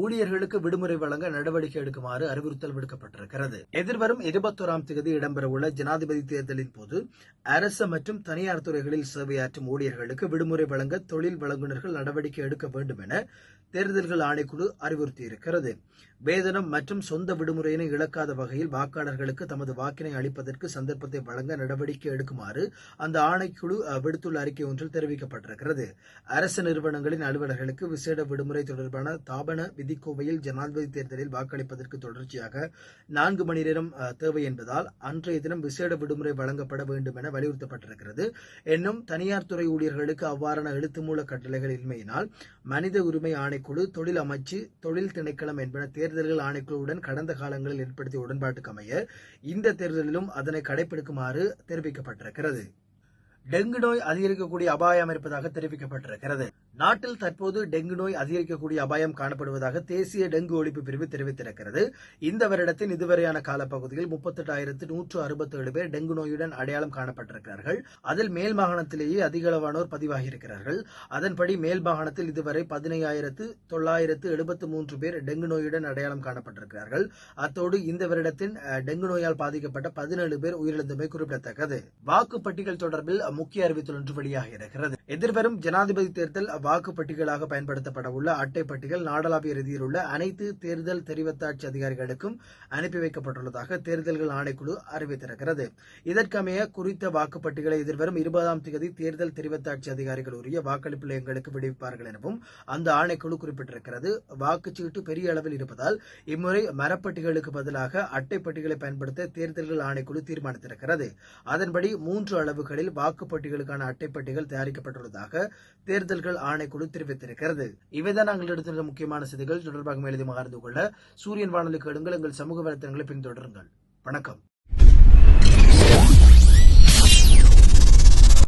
ஊழியர்களுக்கு விடுமுறை வழங்க நடவடிக்கை எடுக்குமாறு அறிவுறுத்தல் விடுக்கப்பட்டிருக்கிறது. எதிர்வரும் இருபத்தோராம் தேதி இடம்பெறவுள்ள ஜனாதிபதி தேர்தலின் போது அரசு மற்றும் தனியார் துறைகளில் சேவையாற்றும் ஊழியர்களுக்கு விடுமுறை வழங்க தொழில் வழங்குநர்கள் நடவடிக்கை எடுக்க வேண்டும் என தேர்தல்கள் ஆணைக்குழு அறிவுறுத்தியிருக்கிறது. வேதனம் மற்றும் சொந்த விடுமுறையினை இழக்காத வகையில் வாக்காளர்களுக்கு தமது வாக்கினை அளிப்பதற்கு சந்தர்ப்பத்தை வழங்க நடவடிக்கை எடுக்குமாறு அந்த ஆணைக்குழு விடுத்துள்ள அறிக்கை ஒன்றில் தெரிவிக்கப்பட்டிருக்கிறது. அரசு நிறுவனங்களின் அலுவலர்களுக்கு விசேட விடுமுறை தொடர்பான தாபன விதிக்கோவையில் ஜனாதிபதி தேர்தலில் வாக்களிப்பதற்கு தொடர்ச்சியாக நான்கு மணி நேரம் தேவை என்பதால் அன்றைய தினம் விசேட விடுமுறை வழங்கப்பட வேண்டும் என வலியுறுத்தப்பட்டிருக்கிறது. என்னும் தனியார் துறை ஊழியர்களுக்கு அவ்வாறான எழுத்துமூல கட்டளைகள் இன்மையினால் மனித உரிமை ஆணைக்குழு தொழில் அமைச்சு தொழில் திணைக்களம் என்பன தேர்தல்கள் ஆணைக்குழுவுடன் கடந்த காலங்களில் ஏற்படுத்திய உடன்பாட்டுக்கு அமைய இந்த தேர்தலிலும் அதனை கடைபிடிக்குமாறு தெரிவிக்கப்பட்டிருக்கிறது. டெங்கு நோய் அதிகரிக்கக்கூடிய அபாயம் இருப்பதாக தெரிவிக்கப்பட்டிருக்கிறது. நாட்டில் தற்போது டெங்கு நோய் அதிகரிக்கக்கூடிய அபாயம் காணப்படுவதாக தேசிய டெங்கு ஒழிப்பு பிரிவு தெரிவித்திருக்கிறது. இந்த வருடத்தின் இதுவரையான காலப்பகுதியில் முப்பத்தெட்டாயிரத்து நூற்று அறுபத்தேழு பேர் டெங்கு நோயுடன் அடையாளம் காணப்பட்டிருக்கிறார்கள். அதில் மேல் மாகாணத்திலேயே அதிக அளவானோர் பதிவாகியிருக்கிறார்கள். அதன்படி மேல் மாகாணத்தில் இதுவரை பதினையாயிரத்து தொள்ளாயிரத்து எழுபத்து மூன்று பேர் டெங்கு நோயுடன் அடையாளம் காணப்பட்டிருக்கிறார்கள். அத்தோடு இந்த வருடத்தின் டெங்கு நோயால் பாதிக்கப்பட்ட பதினேழு பேர் உயிரிழந்தமை குறிப்பிடத்தக்கது. வாக்குப்பட்டிகள் தொடர்பில் முக்கிய அறிவித்தல் ஒன்று வெளியாகி இருக்கிறது. எதிர்வரும் ஜனாதிபதி தேர்தல் வாக்குப்பட்டிகளாக பயன்படுத்தப்பட உள்ள அட்டை பட்டிகள் நாடளாவிய ரீதியில் உள்ள அனைத்து தேர்தல் தெரிவத்தாட்சி அதிகாரிகளுக்கும் அனுப்பி வைக்கப்பட்டுள்ளதாக தேர்தல்கள் ஆணைக்குழு அறிவித்திருக்கிறது. இதற்கமைய குறித்த வாக்குப்பட்டிகளை எதிர்வரும் இருபதாம் தேதி தேர்தல் தெரிவத்தாட்சி அதிகாரிகள் உரிய வாக்களிப்பு நிலையங்களுக்கு விடுவிப்பார்கள் எனவும் அந்த ஆணைக்குழு குறிப்பிட்டிருக்கிறது. வாக்குச்சீட்டு பெரிய அளவில் இருப்பதால் இம்முறை மரப்பட்டிகளுக்கு பதிலாக அட்டை பட்டிகளை பயன்படுத்த தேர்தல்கள் ஆணைக்குழு தீர்மானித்திருக்கிறது. அதன்படி மூன்று அளவுகளில் வாக்கு வாக்குப்பட்டிகளுக்கான அட்டைப்பட்டிகள் தயாரிக்கப்பட்டுள்ளதாக தேர்தல்கள் ஆணைக்குழு தெரிவித்திருக்கிறது. இவைதான் நாங்கள் எடுத்துள்ள முக்கியமான செய்திகள். தொடர்பாக மேலதிகமாக அறிந்து கொள்ள சூரியன் வானொலி கேளுங்கள் எங்கள் சமூக வலைத்தளங்களை பின்தொடருங்கள். வணக்கம்.